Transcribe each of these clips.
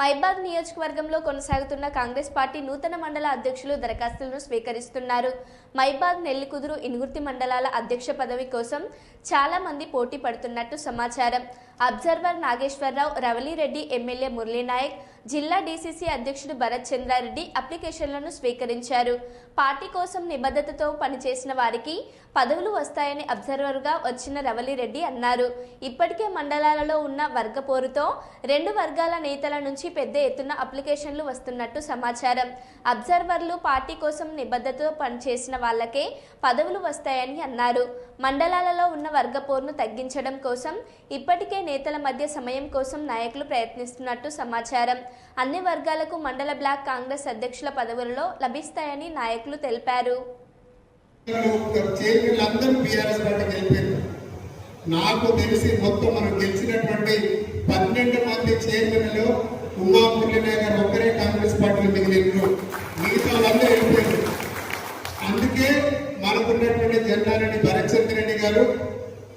మైబాగ్ నియోజకవర్గంలో కొనసాగుతున్న కాంగ్రెస్ పార్టీ నూతన మండల అధ్యక్షులు దరఖాస్తులను స్వీకరిస్తున్నారు. మైబాగ్ నెల్లికుదురు ఇనుగుర్తి మండలాల అధ్యక్ష పదవి కోసం చాలా మంది పోటీ పడుతున్నట్టు సమాచారం. అబ్జర్వర్ నాగేశ్వరరావు రవలిరెడ్డి ఎమ్మెల్యే మురళీనాయక్ జిల్లా డీసీసీ అధ్యక్షుడు భరత్ చంద్రారెడ్డి అప్లికేషన్లను స్వీకరించారు. పార్టీ కోసం నిబద్ధతతో పనిచేసిన వారికి పదవులు వస్తాయని అబ్జర్వర్గా వచ్చిన రవలిరెడ్డి అన్నారు. ఇప్పటికే మండలాలలో ఉన్న వర్గ పోరుతో రెండు వర్గాల నేతల నుంచి పెద్ద ఎత్తున అప్లికేషన్లు వస్తున్నట్టు సమాచారం. అబ్జర్వర్లు పార్టీ కోసం నిబద్ధతతో పనిచేసిన వాళ్ళకే పదవులు వస్తాయని అన్నారు. మండలాలలో ఉన్న వర్గ పోరును తగ్గించడం కోసం ఇప్పటికే నేతల మధ్య సమయం కోసం నాయకులు ప్రయత్నిస్తున్నట్టు సమాచారం. అన్ని వర్గాలకు మండల బ్లాక్ కాంగ్రెస్ అధ్యక్షుల పదవులలో లభిస్తాయని నాయకులు తెలిపారు. నాకు తెలిసి మొత్తం మనం గెలిచినటువంటి పన్నెండు మంది చైర్మన్లు ఉమా మురళీనాయ్ గారు ఒక్కరే కాంగ్రెస్ పార్టీలో మిగిలిన మిగతా వాళ్ళందరూ వెళ్ళిపోయారు అందుకే మనకున్నటువంటి జన్నారెడ్డి భరత్ రెడ్డి గారు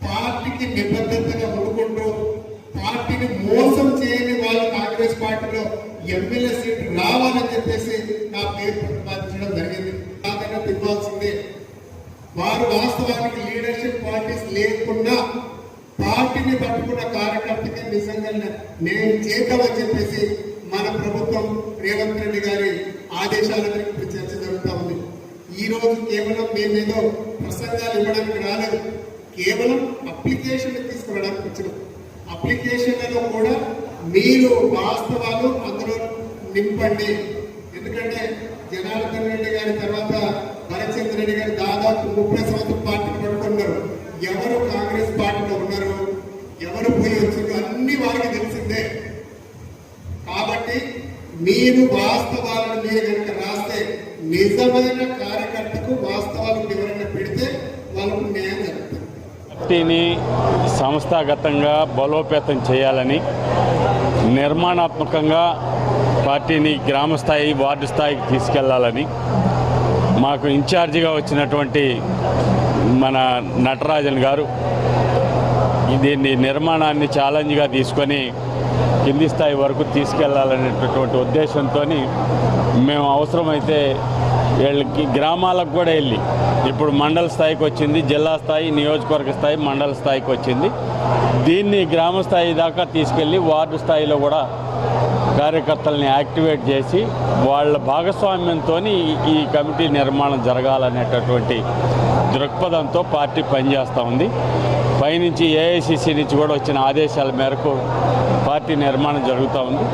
పార్టీకి నిబద్ధ పార్టీని మోసం చేయని వాళ్ళు కాంగ్రెస్ పార్టీలో ఎమ్మెల్యే సీట్ రావాలని చెప్పేసి నా పేరు ప్రతిపాదించడం జరిగింది. నాకన్నా తిప్పాల్సిందే వారు వాస్తవానికి లీడర్షిప్ పార్టీస్ లేకుండా పార్టీని పట్టుకున్న కార్యకర్తకి నిజంగా నేను చేద్దామని చెప్పేసి మన ప్రభుత్వం రేవంత్ రెడ్డి గారి ఆదేశాల మేరకు ఇప్పుడు చర్చ జరుగుతూ ఉంది. ఈ రోజు కేవలం మేమేదో ప్రసంగాలు ఇవ్వడానికి రాలేదు. కేవలం అప్లికేషన్ తీసుకురావడానికి వచ్చినాం. అప్లికేషన్లలో కూడా మీరు వాస్తవాలు అందులో నింపండి. ఎందుకంటే జనార్దన్ రెడ్డి గారి తర్వాత భరత్చంద్ర రెడ్డి గారు దాదాపు ముప్పై సంవత్సరం పార్టీ పట్టుకున్నారు ఎవరు కాంగ్రెస్ పార్టీలో ఉన్నారు? ఎవరు పోయి వచ్చారు అన్ని వారికి తెలిసిందే. కాబట్టి మీరు వాస్తవాలను మీరు కనుక రాస్తే నిజమైన కార్యకర్తకు పార్టీని సంస్థాగతంగా బలోపేతం చేయాలని నిర్మాణాత్మకంగా పార్టీని గ్రామ స్థాయి వార్డు స్థాయికి తీసుకెళ్ళాలని మాకు ఇన్ఛార్జిగా వచ్చినటువంటి మన నటరాజన్ గారు దీన్ని నిర్మాణాన్ని ఛాలెంజ్గా తీసుకొని కింది స్థాయి వరకు తీసుకెళ్ళాలనేటటువంటి ఉద్దేశంతో మేము అవసరమైతే వీళ్ళకి గ్రామాలకు కూడా వెళ్ళి. ఇప్పుడు మండల స్థాయికి వచ్చింది జిల్లా స్థాయి నియోజకవర్గ స్థాయి మండల స్థాయికి వచ్చింది. దీన్ని గ్రామ స్థాయి దాకా తీసుకెళ్ళి వార్డు స్థాయిలో కూడా కార్యకర్తల్ని యాక్టివేట్ చేసి వాళ్ళ భాగస్వామ్యంతో ఈ కమిటీ నిర్మాణం జరగాలనేటటువంటి దృక్పథంతో పార్టీ పనిచేస్తూ ఉంది. పైనుంచి ఏఐసిసి నుంచి కూడా వచ్చిన ఆదేశాల మేరకు పార్టీ నిర్మాణం జరుగుతూ ఉంది.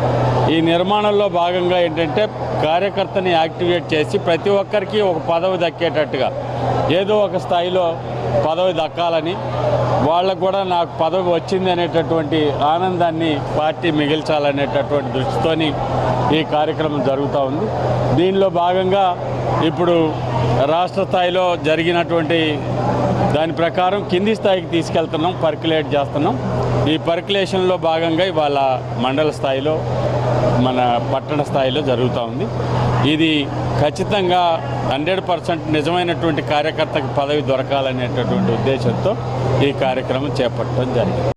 ఈ నిర్మాణంలో భాగంగా ఏంటంటే కార్యకర్తని యాక్టివేట్ చేసి ప్రతి ఒక్కరికి ఒక పదవి దక్కేటట్టుగా ఏదో ఒక స్థాయిలో పదవి దక్కాలని వాళ్ళకు కూడా నాకు పదవి వచ్చింది అనేటటువంటి ఆనందాన్ని పార్టీ మిగిల్చాలనేటటువంటి దృష్టితోని ఈ కార్యక్రమం జరుగుతూ ఉంది. దీనిలో భాగంగా ఇప్పుడు రాష్ట్ర స్థాయిలో జరిగినటువంటి దాని ప్రకారం కింది స్థాయికి తీసుకెళ్తున్నాం పర్క్యులేట్ చేస్తున్నాం. ఈ పర్క్యులేషన్లో భాగంగా ఇవాళ మండల స్థాయిలో మన పట్టణ స్థాయిలో జరుగుతూ ఉంది. ఇది ఖచ్చితంగా హండ్రెడ్ పర్సెంట్ నిజమైనటువంటి కార్యకర్తకు పదవి దొరకాలనేటటువంటి ఉద్దేశంతో ఈ కార్యక్రమం చేపట్టడం జరిగింది.